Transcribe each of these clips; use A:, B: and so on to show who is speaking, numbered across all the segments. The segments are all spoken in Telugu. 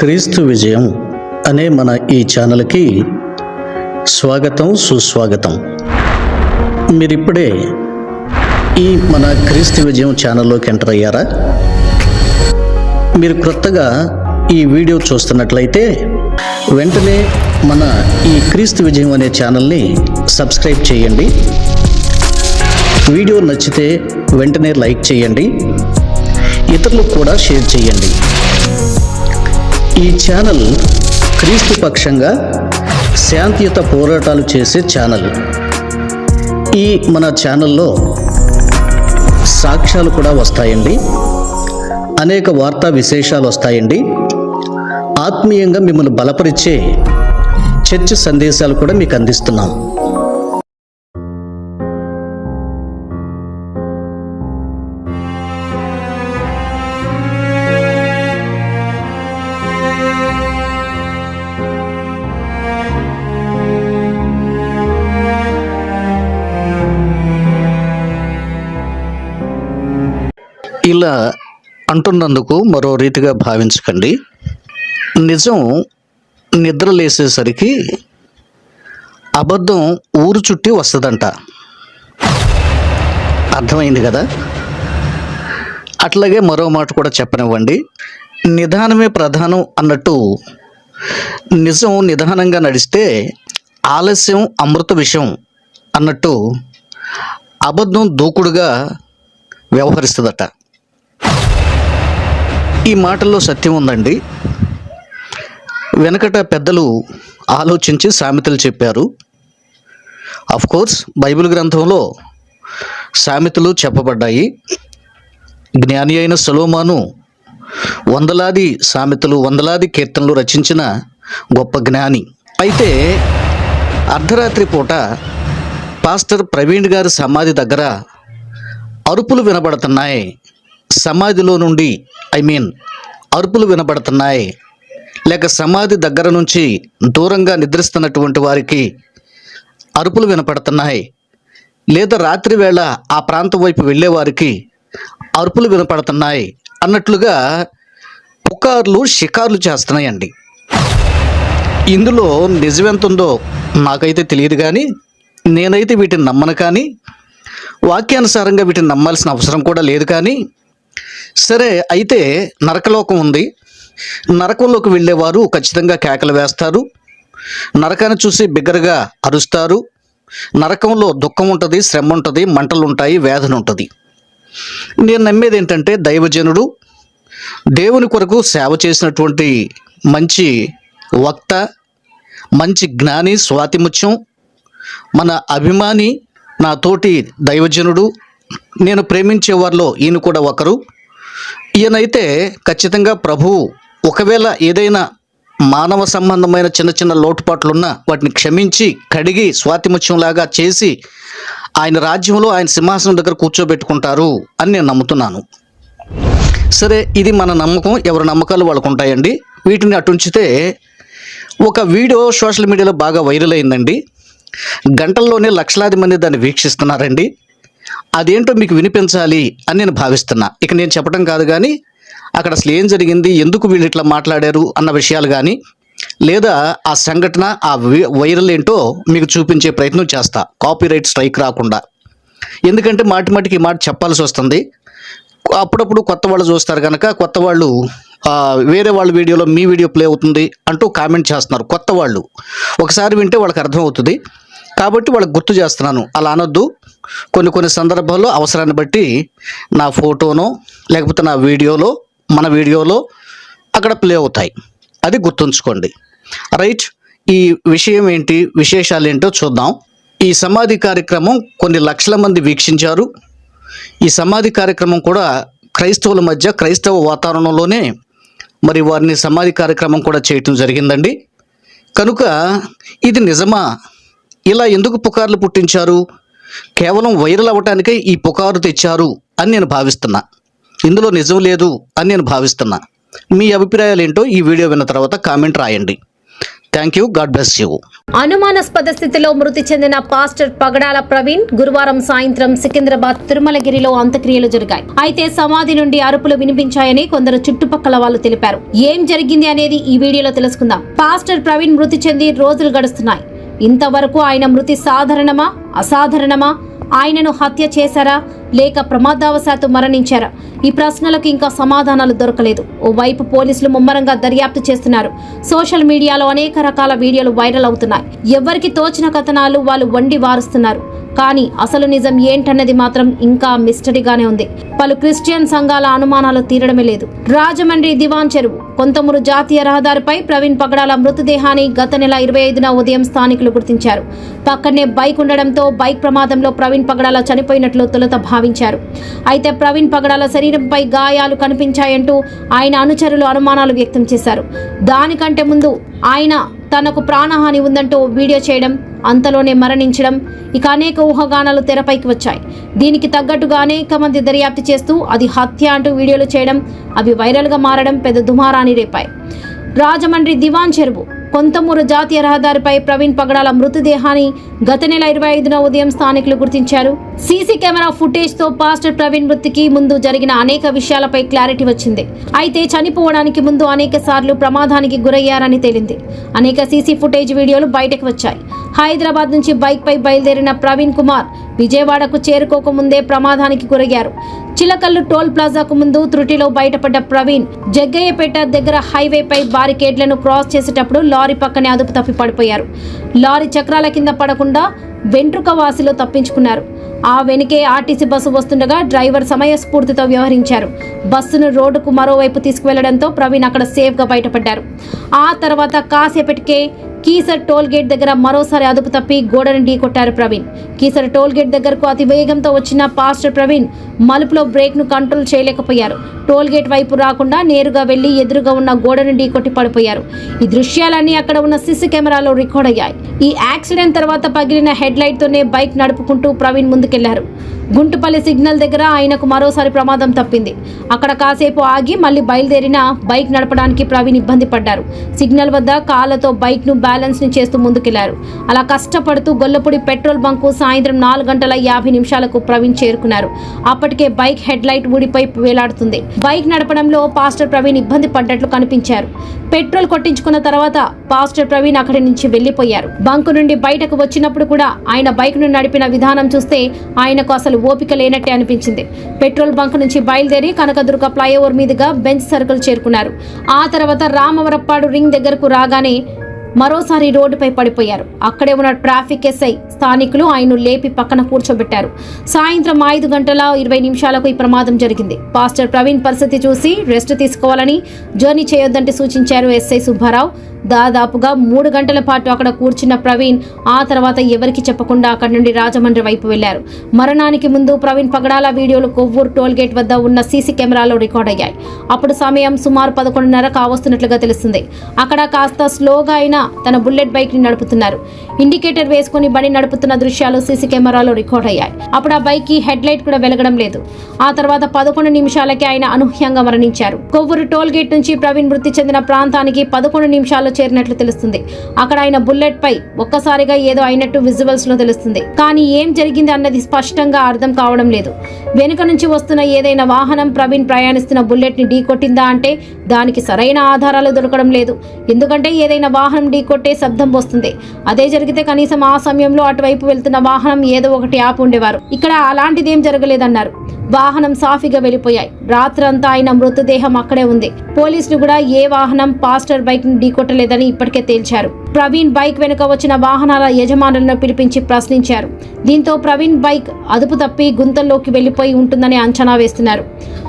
A: క్రీస్తు విజయం అనే మన ఈ ఛానల్కి స్వాగతం సుస్వాగతం. మీరిప్పుడే ఈ మన క్రీస్తు విజయం ఛానల్లోకి ఎంటర్ అయ్యారా? మీరు క్రొత్తగా ఈ వీడియో చూస్తున్నట్లయితే వెంటనే మన ఈ క్రీస్తు విజయం అనే ఛానల్ని సబ్స్క్రైబ్ చేయండి. వీడియో నచ్చితే వెంటనే లైక్ చేయండి. ఇతరులకు కూడా షేర్ చేయండి. ఈ ఛానల్ క్రీస్తు పక్షంగా శాంతియుత పోరాటాలు చేసే ఛానల్. ఈ మన ఛానల్లో సాక్ష్యాలు కూడా వస్తాయండి. అనేక వార్తా విశేషాలు వస్తాయండి. ఆత్మీయంగా మిమ్మల్ని బలపరిచే చర్చ సందేశాలు కూడా మీకు అందిస్తున్నాం. ఇలా అంటున్నందుకు మరో రీతిగా భావించకండి. నిజం నిద్ర లేసేసరికి అబద్ధం ఊరు చుట్టి వస్తుందంట. అర్థమైంది కదా? అట్లాగే మరో మాట కూడా చెప్పనివ్వండి. నిదానమే ప్రధానం అన్నట్టు నిజం నిదానంగా నడిస్తే ఆలస్యం అమృత విషయం అన్నట్టు అబద్ధం దూకుడుగా వ్యవహరిస్తుందట. ఈ మాటల్లో సత్యం ఉందండి. వెనకట పెద్దలు ఆలోచించి సామెతలు చెప్పారు. అఫ్ కోర్స్ బైబిల్ గ్రంథంలో సామెతలు చెప్పబడ్డాయి. జ్ఞాని అయిన సలోమాను వందలాది సామెతలు వందలాది కీర్తనలు రచించిన గొప్ప జ్ఞాని. అయితే అర్ధరాత్రి పూట పాస్టర్ ప్రవీణ్ గారి సమాధి దగ్గర అరుపులు వినబడుతున్నాయి. సమాధిలో నుండి ఐ మీన్ అరుపులు వినబడుతున్నాయి. లేక సమాధి దగ్గర నుంచి దూరంగా నిద్రిస్తున్నటువంటి వారికి అరుపులు వినపడుతున్నాయి. లేదా రాత్రి వేళ ఆ ప్రాంతం వైపు వెళ్ళేవారికి అరుపులు వినపడుతున్నాయి అన్నట్లుగా పుకార్లు షికార్లు చేస్తున్నాయండి. ఇందులో నిజమెంతుందో నాకైతే తెలియదు కానీ నేనైతే వీటిని నమ్మను కానీ వాక్యానుసారంగా వీటిని నమ్మాల్సిన అవసరం కూడా లేదు కానీ సరే అయితే నరకలోకం ఉంది. నరకంలోకి వెళ్ళేవారు ఖచ్చితంగా కేకలు వేస్తారు. నరకాన్ని చూసి బిగ్గరగా అరుస్తారు. నరకంలో దుఃఖం ఉంటుంది శ్రమ ఉంటుంది మంటలు ఉంటాయి వేదన ఉంటుంది నేను నమ్మేది ఏంటంటే దైవజనుడు దేవుని కొరకు సేవ చేసినటువంటి మంచి వక్త మంచి జ్ఞాని స్వాతిముత్యం మన అభిమాని నా తోటి దైవజనుడు. నేను ప్రేమించే వారిలో ఈయన కూడా ఒకరు. ఈయనైతే ఖచ్చితంగా ప్రభువు ఒకవేళ ఏదైనా మానవ సంబంధమైన చిన్న చిన్న లోటుపాట్లున్నా వాటిని క్షమించి కడిగి స్వాతిముత్యంలాగా చేసి ఆయన రాజ్యంలో ఆయన సింహాసనం దగ్గర కూర్చోబెట్టుకుంటారు అని నేను నమ్ముతున్నాను. సరే ఇది మన నమ్మకం. ఎవరి నమ్మకాలు వాళ్ళకు ఉంటాయండి. వీటిని అటుంచితే ఒక వీడియో సోషల్ మీడియాలో బాగా వైరల్ అయిందండి. గంటల్లోనే లక్షలాది మంది దాన్ని వీక్షిస్తున్నారండి. అదేంటో మీకు వినిపించాలి అని నేను భావిస్తున్నా. ఇక నేను చెప్పడం కాదు కానీ అక్కడ అసలు ఏం జరిగింది ఎందుకు వీళ్ళు ఇట్లా మాట్లాడారు అన్న విషయాలు కానీ లేదా ఆ సంఘటన ఆ వైరల్ ఏంటో మీకు చూపించే ప్రయత్నం చేస్తా. కాపీరైట్ స్ట్రైక్ రాకుండా. ఎందుకంటే మాటి మాటికి మాట చెప్పాల్సి వస్తుంది. అప్పుడప్పుడు కొత్త వాళ్ళు చూస్తారు కనుక కొత్త వాళ్ళు వేరే వాళ్ళ వీడియోలో మీ వీడియో ప్లే అవుతుంది అంటూ కామెంట్ చేస్తున్నారు కొత్త వాళ్ళు. ఒకసారి వింటే వాళ్ళకి అర్థం అవుతుంది కాబట్టి వాళ్ళకి గుర్తు చేస్తున్నాను. అలా అనొద్దు. కొన్ని కొన్ని సందర్భాల్లో అవసరాన్ని బట్టి నా ఫోటోనో లేకపోతే నా వీడియోలో మన వీడియోలో అక్కడ ప్లే అవుతాయి. అది గుర్తుంచుకోండి. రైట్ ఈ విషయం ఏంటి విశేషాలు ఏంటో చూద్దాం. ఈ సమాధి కార్యక్రమం కొన్ని లక్షల మంది వీక్షించారు. ఈ సమాధి కార్యక్రమం కూడా క్రైస్తవుల మధ్య క్రైస్తవ వాతావరణంలోనే మరి వారిని సమాధి కార్యక్రమం కూడా చేయటం జరిగిందండి. కనుక ఇది నిజమా? ఇలా ఎందుకు పుకార్లు పుట్టించారు? కేవలం వైరల్ అవ్వటానికే ఈ పుకారు తెచ్చారు అని నేను భావిస్తున్నా. ఇందులో నిజం లేదు అని నేను భావిస్తున్నా. మీ అభిప్రాయాలు ఏంటో ఈ వీడియో విన్న తర్వాత కామెంట్ రాయండి. Thank you God bless you
B: అనుమానాస్పద స్థితిలో మృతి చెందిన పాస్టర్ పగడాల ప్రవీణ్ గురువారం సాయంత్రం సికింద్రాబాద్ తిరుమలగిరిలో అంత్యక్రియలు జరిగాయి. అయితే సమాధి నుండి అరుపులు వినిపించాయని కొందరు చుట్టుపక్కల వాళ్ళు తెలిపారు. ఏం జరిగింది అనేది ఈ వీడియోలో తెలుసుకుందాం. పాస్టర్ ప్రవీణ్ మృతి చెంది రోజులు గడుస్తున్నాయి. ఇంతవరకు ఆయన మృతి సాధారణమా అసాధారణమా? ఆయనను హత్య చేశారా? లేక ప్రమాదవశాత్తు మరణించారా. ఈ ప్రశ్నలకు ఇంకా సమాధానాలు దొరకలేదు. ఓవైపు పోలీసులు ముమ్మరంగా దర్యాప్తు చేస్తున్నారు. సోషల్ మీడియాలో అనేక రకాల వీడియోలు వైరల్ అవుతున్నాయి. ఎవరికి తోచిన కథనాలు వాళ్ళు వండి వారుస్తున్నారు. కానీ అసలు నిజం ఏంటన్నది మాత్రం ఇంకా మిస్టరీగానే ఉంది. పలు క్రిస్టియన్ సంఘాల అనుమానాలు తీరడమే లేదు. రాజమండ్రి దివాన్ చెరువు కొంతమూరు జాతీయ రహదారిపై ప్రవీణ్ పగడాల మృతదేహాన్ని గత నెల ఇరవై ఐదున ఉదయం స్థానికులు గుర్తించారు. పక్కనే బైక్ ఉండడంతో బైక్ ప్రమాదంలో ప్రవీణ్ పగడాల చనిపోయినట్లు తొలుత భావించారు భావించారు. అయితే ప్రవీణ్ పగడాల శరీరంపై గాయాలు కనిపించాయంటూ ఆయన అనుచరులు అనుమానాలు వ్యక్తం చేశారు. దానికంటే ముందు ఆయన తనకు ప్రాణహాని ఉందంటూ వీడియో చేయడం అంతలోనే మరణించడం ఇక అనేక ఊహాగానాలు తెరపైకి వచ్చాయి. దీనికి తగ్గట్టుగా అనేక మంది దర్యాప్తు చేస్తూ అది హత్య అంటూ వీడియోలు చేయడం అవి వైరల్గా మారడం పెద్ద దుమారాన్ని రేపాయి. రాజమండ్రి దివాన్ చెరువు కొంతమూరు జాతీయ రహదారిపై ప్రవీణ్ పగడాల మృతదేహాన్ని గత నెల ఇరవై ఐదున ఉదయం స్థానికులు గుర్తించారు. సీసీ కెమెరా ఫుటేజ్తో పాస్టర్ ప్రవీణ్ మృతికి ముందు జరిగిన అనేక విషయాలపై క్లారిటీ వచ్చింది. అయితే చనిపోవడానికి ముందు అనేక సార్లు ప్రమాదానికి గురయ్యారని తేలింది. అనేక సీసీ ఫుటేజ్ వీడియోలు బయటకు వచ్చాయి. హైదరాబాద్ నుంచి బైక్ పై బయలుదేరిన ప్రవీణ్ కుమార్ విజయవాడకు చేరుకోకముందే ప్రమాదానికి గురయ్యారు. చిలకల్లు టోల్ ప్లాజాకు ముందు త్రుటిలో బయటపడ్డ ప్రవీణ్ జగ్గయ్యపేట దగ్గర హైవేపై బారికేడ్లను క్రాస్ చేసేటప్పుడు లారీ పక్కనే అదుపు తప్పి పడిపోయారు. లారీ చక్రాల కింద పడకుండా వెంట్రుక వాసిలో తప్పించుకున్నారు. ఆ వెనుకే ఆర్టీసీ బస్సు వస్తుండగా డ్రైవర్ సమయస్ఫూర్తితో వ్యవహరించారు. బస్సును రోడ్డుకు మరోవైపు తీసుకువెళ్ళడంతో ప్రవీణ్ అక్కడ సేఫ్గా బయటపడ్డారు. ఆ తర్వాత కాసేపటికే కీసర్ టోల్ గేట్ దగ్గర మరోసారి అదుపు తప్పి గోడను ఢీకొట్టారు ప్రవీణ్. కీసర్ టోల్ గేట్ దగ్గరకు అతి వేగంతో వచ్చిన పాస్టర్ ప్రవీణ్ మలుపులో బ్రేక్ను కంట్రోల్ చేయలేకపోయారు. టోల్ గేట్ వైపు రాకుండా నేరుగా వెళ్ళి ఎదురుగా ఉన్న గోడను ఢీకొట్టి పడిపోయారు. ఈ దృశ్యాలన్నీ అక్కడ ఉన్న సిసి కెమెరాలో రికార్డ్ అయ్యాయి. ఈ యాక్సిడెంట్ తర్వాత పగిలిన హెడ్ లైట్ తోనే బైక్ నడుపుకుంటూ ప్రవీణ్ ముందుకెళ్ళారు. గుంటుపల్లి సిగ్నల్ దగ్గర ఆయనకు మరోసారి ప్రమాదం తప్పింది. అక్కడ కాసేపు ఆగి మళ్ళీ బయలుదేరిన బైక్ నడపడానికి ప్రవీణ్ ఇబ్బంది పడ్డారు. సిగ్నల్ వద్ద కాళ్ళతో బైక్ను బ్యాలెన్స్ని చేస్తూ ముందుకెళ్ళారు. అలా కష్టపడుతూ గొల్లపూడి పెట్రోల్ బంకు సాయంత్రం నాలుగు గంటల యాభై నిమిషాలకు ప్రవీణ్ చేరుకున్నారు. అప్పటికే బైక్ హెడ్ లైట్ ఊడిపై వేలాడుతుంది. బైక్ నడపడంలో పాస్టర్ ప్రవీణ్ ఇబ్బంది పడ్డట్లు కనిపించారు. పెట్రోల్ కొట్టించుకున్న తర్వాత పాస్టర్ ప్రవీణ్ అక్కడి నుంచి వెళ్ళిపోయారు బంకు నుండి బయటకు వచ్చినప్పుడు కూడా ఆయన బైక్ను నడిపిన విధానం చూస్తే ఆయనకు అసలు ఓపిక లేనట్టే అనిపించింది. పెట్రోల్ బంక్ నుంచి బయలుదేరి కనకదుర్గ ఫ్లైఓవర్ మీదుగా బెంచ్ సర్కిల్ చేరుకున్నారు. ఆ తర్వాత రామవరప్పాడు రింగ్ దగ్గరకు రాగానే మరోసారి రోడ్డుపై పడిపోయారు. అక్కడే ఉన్న ట్రాఫిక్ ఎస్ఐ స్థానికులు ఆయన్ను లేపి పక్కన కూర్చోబెట్టారు. సాయంత్రం ఐదు గంటల ఇరవై నిమిషాలకు ఈ ప్రమాదం జరిగింది. పాస్టర్ ప్రవీణ్ పరిస్థితి చూసి రెస్ట్ తీసుకోవాలని జర్నీ చేయొద్దంటే సూచించారు ఎస్ఐ సుబ్బారావు. దాదాపుగా మూడు గంటల పాటు అక్కడ కూర్చున్న ప్రవీణ్ ఆ తర్వాత ఎవరికి చెప్పకుండా అక్కడి నుండి రాజమండ్రి వైపు వెళ్ళారు మరణానికి ముందు ప్రవీణ్ పగడాల వీడియోలు కొవ్వూరు టోల్ గేట్ వద్ద ఉన్న సీసీ కెమెరాలో రికార్డ్ అయ్యాయి. అప్పుడు సమయం సుమారు పదకొండున్నర కావస్తున్నట్లుగా తెలుస్తుంది. అక్కడ కాస్త స్లోగా అయినా తన బుల్లెట్ బైక్ని నడుపుతున్నారు. ఇండికేటర్ వేసుకుని బండి నడుపుతున్న దృశ్యాలు సీసీ కెమెరాలో రికార్డ్ అయ్యాయి. అప్పుడు ఆ బైక్కి హెడ్ లైట్ కూడా వెలగడం లేదు. ఆ తర్వాత పదకొండు నిమిషాలకే ఆయన అనూహ్యంగా మరణించారు. కొవ్వూరు టోల్ గేట్ నుంచి ప్రవీణ్ మృతి చెందిన ప్రాంతానికి పదకొండు నిమిషాలు నిమిషాల్లో చేరినట్లు తెలుస్తుంది. అక్కడ ఆయన బుల్లెట్ పై ఒక్కసారిగా ఏదో అయినట్టు విజువల్స్లో తెలుస్తుంది. కానీ ఏం జరిగింది అన్నది స్పష్టంగా అర్థం కావడం లేదు. వెనుక నుంచి వస్తున్న ఏదైనా వాహనం ప్రవీణ్ ప్రయాణిస్తున్న బుల్లెట్ని ఢీకొట్టిందా అంటే దానికి సరైన ఆధారాలు దొరకడం లేదు. ఎందుకంటే ఏదైనా వాహనం ఢీకొట్టే శబ్దం వస్తుంది. అదే జరిగితే కనీసం ఆ సమయంలో అటువైపు వెళ్తున్న వాహనం ఏదో ఒకటి ఆపు ఉండేవారు. ఇక్కడ అలాంటిదేం జరగలేదన్నారు. వాహనం సాఫీగా వెళ్ళిపోయాయి. రాత్రంతా ఆయన మృతదేహం అక్కడే ఉంది. పోలీసులు కూడా ఏ వాహనం పాస్టర్ బైక్ని లేదని ఇప్పటికే తేల్చారు. ప్రవీణ్ బైక్ వెనుక వచ్చిన వాహనాల యజమానులను పిలిపించి ప్రశ్నించారు. దీంతో ప్రవీణ్ బైక్ అదుపు తప్పి గుంతల్లోకి వెళ్ళిపోయి ఉంటుందని అంచనా వేస్తున్నారు.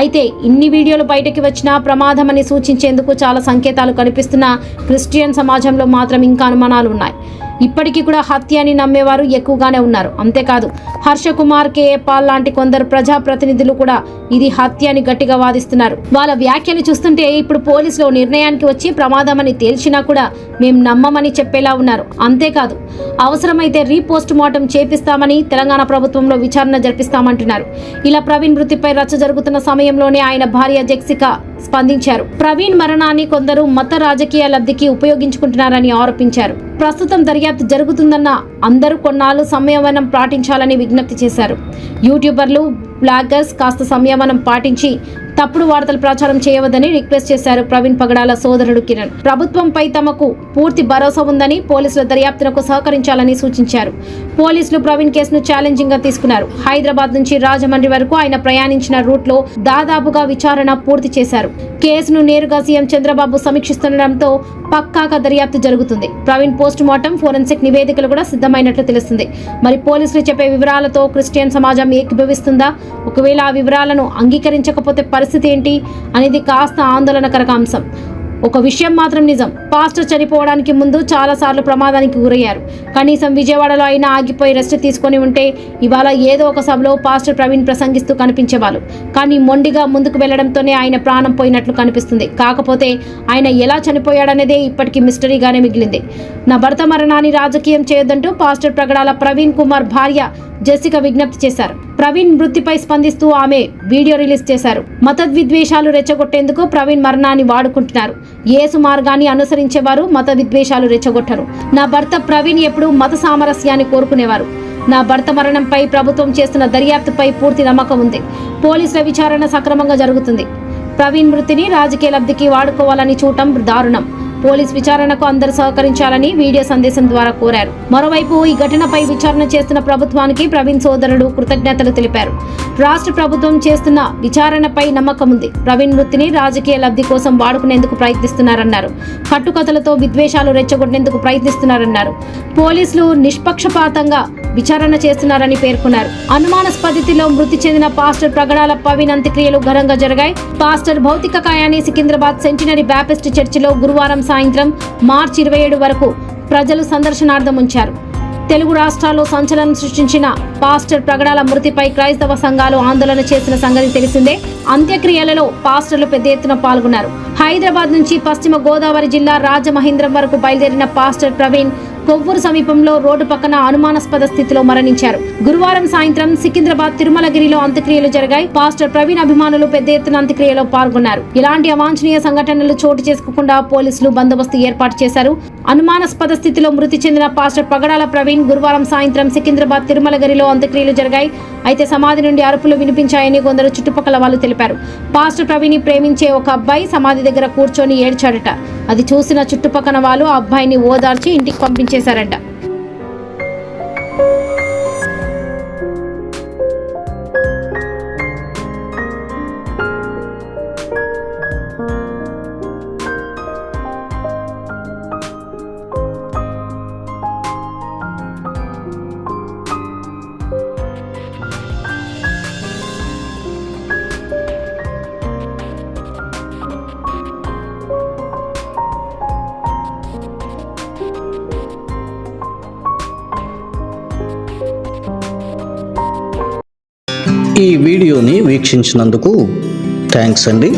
B: అయితే ఇన్ని వీడియోలు బయటకి వచ్చినా ప్రమాదమని సూచించేందుకు చాలా సంకేతాలు కనిపిస్తున్న క్రిస్టియన్ సమాజంలో మాత్రం ఇంకా అనుమానాలు ఉన్నాయి. ఇప్పటికీ కూడా హత్య అని నమ్మేవారు ఎక్కువగానే ఉన్నారు. అంతేకాదు హర్ష కుమార్ కేఏ పాల్ లాంటి కొందరు ప్రజాప్రతినిధులు కూడా ఇది హత్య అని గట్టిగా వాదిస్తున్నారు. వాళ్ళ వ్యాఖ్యలు చూస్తుంటే ఇప్పుడు పోలీసులు నిర్ణయానికి వచ్చి ప్రమాదమని తేల్చినా కూడా మేము నమ్మమని చెప్పేలా ఉన్నారు. అంతేకాదు అవసరమైతే రీపోస్ట్ మార్టం చేపిస్తామని తెలంగాణ ప్రభుత్వంలో విచారణ జరిపిస్తామంటున్నారు. ఇలా ప్రవీణ్ మృతిపై రచ్చ జరుగుతున్న సమయంలోనే ఆయన భార్య జెక్సికా స్పందించారు. ప్రవీణ్ మరణాన్ని కొందరు మత రాజకీయ లబ్ధికి ఉపయోగించుకుంటున్నారని ఆరోపించారు. ప్రస్తుతం దర్యాప్తు జరుగుతుందన్న అందరూ కొన్నాళ్ళు సంయమనం పాటించాలని విజ్ఞప్తి చేశారు. యూట్యూబర్లు బ్లాగర్స్ కాస్త సంయమనం పాటించి తప్పుడు వార్తలు ప్రచారం చేయవద్దని రిక్వెస్ట్ చేశారు ప్రవీణ్ పగడాల సోదరుడు కిరణ్. ప్రభుత్వంపై తమకు పూర్తి భరోసా ఉందని పోలీసుల దర్యాప్తునకు సహకరించాలని సూచించారు. పోలీసులు ప్రవీణ్ కేసును ఛాలెంజింగ్గా తీసుకున్నారు. హైదరాబాద్ నుంచి రాజమండ్రి వరకు ఆయన ప్రయాణించిన రూట్లో దాదాపుగా విచారణ పూర్తి చేశారు. కేసును నేరుగా సీఎం చంద్రబాబు సమీక్షిస్తుండటంతో పక్కాగా దర్యాప్తు జరుగుతుంది. ప్రవీణ్ పోస్ట్ మార్టం ఫోరెన్సిక్ నివేదికలు కూడా సిద్ధమైనట్లు తెలుస్తుంది. మరి పోలీసులు చెప్పే వివరాలతో క్రిస్టియన్ సమాజం ఏకీభవిస్తుందా? ఒకవేళ ఆ వివరాలను అంగీకరించకపోతే పరిస్థితి ఏంటి అనేది కాస్త ఆందోళనకరక అంశం. ఒక విషయం మాత్రం నిజం. పాస్టర్ చనిపోవడానికి ముందు చాలాసార్లు ప్రమాదానికి గురయ్యారు. కనీసం విజయవాడలో అయినా ఆగిపోయి రెస్ట్ తీసుకొని ఉంటే ఇవాళ ఏదో ఒక సభలో పాస్టర్ ప్రవీణ్ ప్రసంగిస్తూ కనిపించేవాళ్ళు. కానీ మొండిగా ముందుకు వెళ్ళడంతోనే ఆయన ప్రాణం పోయినట్లు కనిపిస్తుంది. కాకపోతే ఆయన ఎలా చనిపోయాడనేదే ఇప్పటికీ మిస్టరీగానే మిగిలింది. నా భర్త మరణాన్ని రాజకీయం చేయొద్దంటూ పాస్టర్ ప్రగడాల ప్రవీణ్ కుమార్ భార్య జెసిక విజ్ఞప్తి చేశారు. ప్రవీణ్ మృతిపై స్పందిస్తూ ఆమె వీడియో రిలీజ్ చేశారు. మత విద్వేషాలు రెచ్చగొట్టేందుకు ప్రవీణ్ మరణాన్ని వాడుకుంటున్నారు. యేసు మార్గాన్ని అనుసరించేవారు మత విద్వేషాలు రెచ్చగొట్టరు. నా భర్త ప్రవీణ్ ఎప్పుడూ మత సామరస్యాన్ని కోరుకునేవారు. నా భర్త మరణంపై ప్రభుత్వం చేస్తున్న దర్యాప్తుపై పూర్తి నమ్మకం ఉంది. పోలీసుల విచారణ సక్రమంగా జరుగుతుంది. ప్రవీణ్ మృతిని రాజకీయ లబ్ధికి వాడుకోవాలని చూడటం దారుణం. పోలీస్ విచారణకు అందరూ సహకరించాలని వీడియో సందేశం ద్వారా కోరారు. మరోవైపు ఈ ఘటనపై విచారణ చేస్తున్న ప్రభుత్వానికి ప్రవీణ్ సోదరుడు కృతజ్ఞతలు తెలిపారు. రాష్ట్ర ప్రభుత్వం చేస్తున్న విచారణపై నమ్మకం ఉంది. ప్రవీణ్ వృత్తిని రాజకీయ లబ్ధి కోసం వాడుకునేందుకు ప్రయత్నిస్తున్నారన్నారు. కట్టుకథలతో విద్వేషాలు రెచ్చగొట్టేందుకు ప్రయత్నిస్తున్నారన్నారు. పోలీసులు నిష్పక్షపాతంగా విచారణ చేస్తున్నారని పేర్కొన్నారు. అనుమానాస్పదితిలో మృతి చెందిన పాస్టర్ ప్రగడాల పవీన్ అంత్యక్రియలు ఘనంగా జరిగాయి. పాస్టర్ భౌతిక కాయాన్ని సికింద్రాబాద్ సెంటినరీ బ్యాపిస్ట్ చర్చిలో గురువారం సాయంత్రం మార్చి ఇరవై ఏడు వరకు ప్రజలు సందర్శనార్థం ఉంచారు. తెలుగు రాష్ట్రాల్లో సంచలనం సృష్టించిన పాస్టర్ ప్రగడాల మృతిపై క్రైస్తవ సంఘాలు ఆందోళన చేసిన సంగతి తెలిసిందే. అంత్యక్రియలలో పాస్టర్లు పెద్ద ఎత్తున పాల్గొన్నారు. హైదరాబాద్ నుంచి పశ్చిమ గోదావరి జిల్లా రాజమహేంద్రం వరకు బయలుదేరిన పాస్టర్ ప్రవీణ్ కొవ్వూరు సమీపంలో రోడ్డు పక్కన అనుమానాస్పద స్థితిలో మరణించారు. గురువారం సాయంత్రం సికింద్రాబాద్ తిరుమలగిరిలో అంత్యక్రియలు జరిగాయి. పాస్టర్ ప్రవీణ్ అభిమానులు పెద్ద ఎత్తున అంత్యక్రియలో పాల్గొన్నారు. ఇలాంటి అవాంఛనీయ సంఘటనలు చోటు చేసుకోకుండా పోలీసులు బందోబస్తు ఏర్పాటు చేశారు. అనుమానాస్పద స్థితిలో మృతి చెందిన పాస్టర్ పగడాల ప్రవీణ్ గురువారం సాయంత్రం సికింద్రాబాద్ తిరుమలగిరిలో అంత్యక్రియలు జరిగాయి. అయితే సమాధి నుండి అరుపులు వినిపించాయని కొందరు చుట్టుపక్కల వాళ్ళు తెలిపారు. పాస్టర్ ప్రవీణ్ ప్రేమించే ఒక అబ్బాయి సమాధి దగ్గర కూర్చొని ఏడ్చాడట. అది చూసిన చుట్టుపక్కల వాళ్ళు ఆ అబ్బాయిని ఓదార్చి ఇంటికి పంపించేశారంట.
A: ఈ వీడియోని వీక్షించినందుకు థ్యాంక్స్ అండి.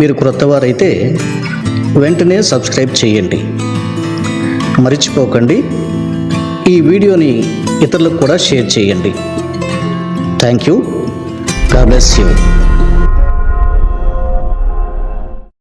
A: మీరు క్రొత్తవారైతే వెంటనే సబ్స్క్రైబ్ చేయండి. మర్చిపోకండి. ఈ వీడియోని ఇతరులకు కూడా షేర్ చేయండి. Thank you. God bless you.